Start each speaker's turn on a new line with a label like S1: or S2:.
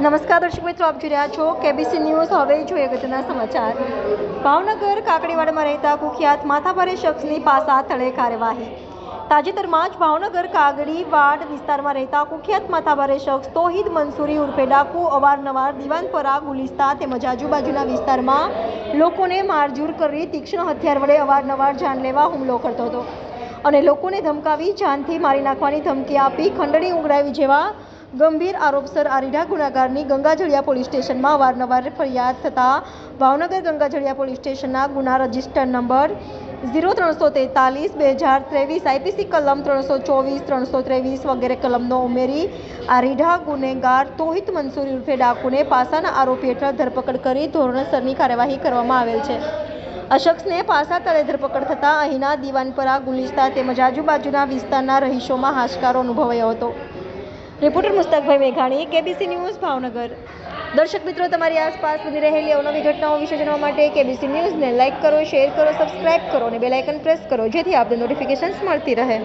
S1: નમસ્કાર દર્શક મિત્રો, આપ જોઈ રહ્યા છો કેબીસી ન્યૂઝ હવે જોઈએ અગત્યના સમાચાર. ભાવનગર કાકડીવાડમાં રહેતા કુખ્યાત માથાભારે શખ્સની પાસા તળે કાર્યવાહી. તાજેતરમાં જ ભાવનગર કાગડીવાડ વિસ્તારમાં રહેતા કુખ્યાત માથાભારે શખ્સ તોહિદ મંસૂરી ઉર્ફે ડાકુ અવારનવાર દિવાનપરા ગુલિસ્તા તેમજ આજુબાજુના વિસ્તારમાં લોકોને મારઝૂર કરી તીક્ષ્ણ હથિયાર વડે અવારનવાર જાનલેવા હુમલો કરતો હતો. અને લોકોને ધમકાવી જાનથી મારી નાખવાની ધમકી આપી ખંડણી ઉઘરાવી જેવા ગંભીર આરોપસર આરીઢા ગુનાગારની ગંગાજળિયા પોલીસ સ્ટેશનમાં અવારનવાર ફરિયાદ થતાં ભાવનગર ગંગાજળિયા પોલીસ સ્ટેશનના ગુના રજિસ્ટર નંબર ઝીરો ત્રણસો તેતાલીસ, બે હજાર ત્રેવીસ, આઈપીસી કલમ ત્રણસો ચોવીસ, ત્રણસો ત્રેવીસ વગેરે કલમનો ઉમેરી આરીઢા ગુનેગાર તોહિત મંસૂરી ઉર્ફે ડાકુને પાસાના આરોપી હેઠળ ધરપકડ કરી ધોરણસરની કાર્યવાહી કરવામાં આવેલ છે. આ શખ્સને પાસા તળે ધરપકડ થતાં અહીંના દિવાનપરા, ગુલિસ્તા તેમજ આજુબાજુના વિસ્તારના રહીશોમાં હાશકારો અનુભવાયો હતો. રિપોર્ટર મુસ્તાકભાઈ મેઘાણી, કેબીસી ન્યૂઝ, ભાવનગર. દર્શક મિત્રો, તમારી આસપાસ બની રહેલી અવનવી ઘટનાઓ વિશે જાણવા માટે કેબીસી ન્યૂઝને લાઇક કરો, શેર કરો, સબસ્ક્રાઇબ કરો અને બેલાઇકન પ્રેસ કરો, જેથી આપને નોટિફિકેશન્સ મળતી રહે.